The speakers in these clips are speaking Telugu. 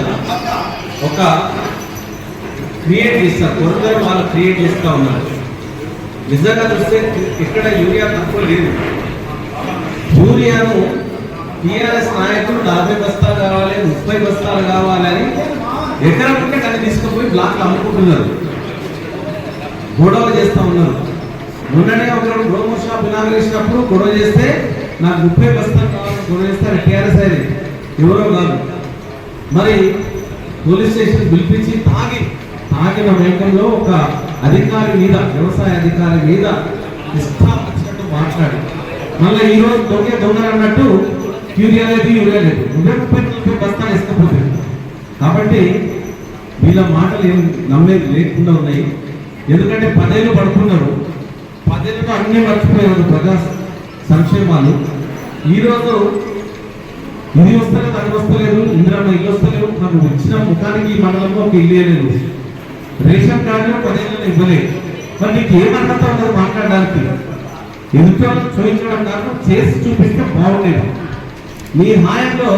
చెప్తాను. ఒక క్రియేట్ చేస్తారు కొరత వాళ్ళు క్రియేట్ చేస్తూ ఉన్నారు. నిజంగా చూస్తే ఇక్కడ యూరియా తక్కువ లేదు. యూరియాను టీఆర్ఎస్ నాయకులు నలభై బస్తాలు కావాలి ముప్పై బస్తాలు కావాలని ఎకరం ఉంటే కానీ తీసుకుపోయి బ్లాక్లు అమ్ముకుంటున్నారు. గొడవ చేస్తూ ఉన్నారు. మొన్ననే ఒకరు గ్రోమో షాప్ ఇనాగ్రేసినప్పుడు గొడవ చేస్తే నాకు ముప్పై బస్తాలు కావాలని గొడవ చేస్తే టీఆర్ఎస్ అది ఎవరో కాదు. మరి పోలీస్ స్టేషన్ పిలిపించి తాగి తాగిన మైకంలో ఒక అధికారి మీద వ్యవసాయ అధికారి మీద ఇష్టం వచ్చినట్టు మాట్లాడి మళ్ళీ ఈ రోజు దొంగ అన్నట్టు యూరియా లేదు యూరియా లేదు. నువ్వే ముప్పై నలభై బస్తాలు ఇష్టపోతుంది కాబట్టి వీళ్ళ మాటలు ఏం నమ్మేది లేకుండా ఉన్నాయి. ఎందుకంటే పదేళ్ళు పడుతున్నారు పదేళ్ళతో అన్నీ మర్చిపోయారు ప్రజా సంక్షేమాలు. ఈరోజు ఇది వస్తలేదు అది వస్తలేదు ఇంద్రమ్మ ఇల్లు వస్తలేదు నాకు వచ్చిన ముఖానికి ఈ మండలంలో ఒక ఇల్లు లేదు. రేషన్ కార్డులో పదిహేను ఇవ్వలేదు. మరి నీకు ఏం అర్హత ఉండదు మాట్లాడడానికి. ఎదుటి చూపించడం కాదు చేసి చూపిస్తే బాగుండేది. మీ హాయంలో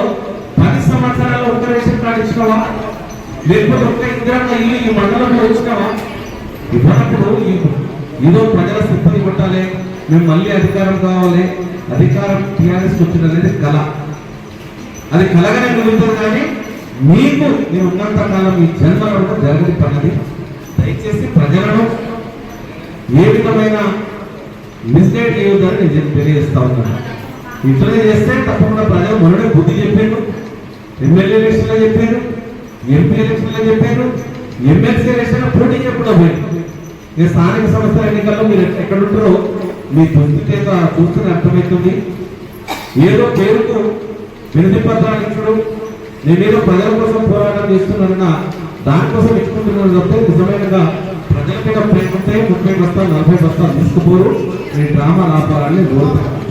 పది సంవత్సరాల్లో ఒక రేషన్ కార్డు ఇచ్చినావా? లేకపోతే ఒక్క ఇంద్రమ్మ ఇల్లు ఈ మండలంలో ఇచ్చినావా? ఇవ్వనప్పుడు ఏదో ప్రజల సిబ్బంది కొట్టాలి మేము మళ్ళీ అధికారం కావాలి అధికారం టీఆర్ఎస్ వచ్చింది కళ అది కలగనే మిగులుతుంది కానీ మీకు నేను ఉన్నంత కాలం మీ జన్మలో కూడా జరగని పన్నది దయచేసి ప్రజలను ఏ విధమైన మిస్గైడ్ చేయొద్దని నేను చెప్పి తెలియజేస్తా ఉన్నాను ఇట్లనే చేస్తే తప్పకుండా ప్రజలు మొన్ననే బుద్ధి చెప్పారు ఎమ్మెల్యే ఎలక్షన్లో చెప్పారు ఎంపీ ఎలక్షన్లో చెప్పారు ఎమ్మెల్సీ ఎలక్షన్లో పోటీ చెప్పకుండా పోయారు ఈ స్థానిక సంస్థల ఎన్నికల్లో మీరు ఎక్కడ ఉంటారో మీ దుస్థితి చూస్తున్న అర్థమవుతుంది. ఏదో పేరుకు వినతి పత్రాలు నేనేదో ప్రజల కోసం పోరాటం చేస్తున్నానన్న దానికోసం ఇచ్చుకుంటున్నాను తప్ప నిజమైనగా ప్రజల మీద ప్రేమ ఉంటే ముప్పై బస్తాలు నలభై బస్తాలు తీసుకుపోరు. ఈ డ్రామా ఆపాలని కోరుతున్నాను.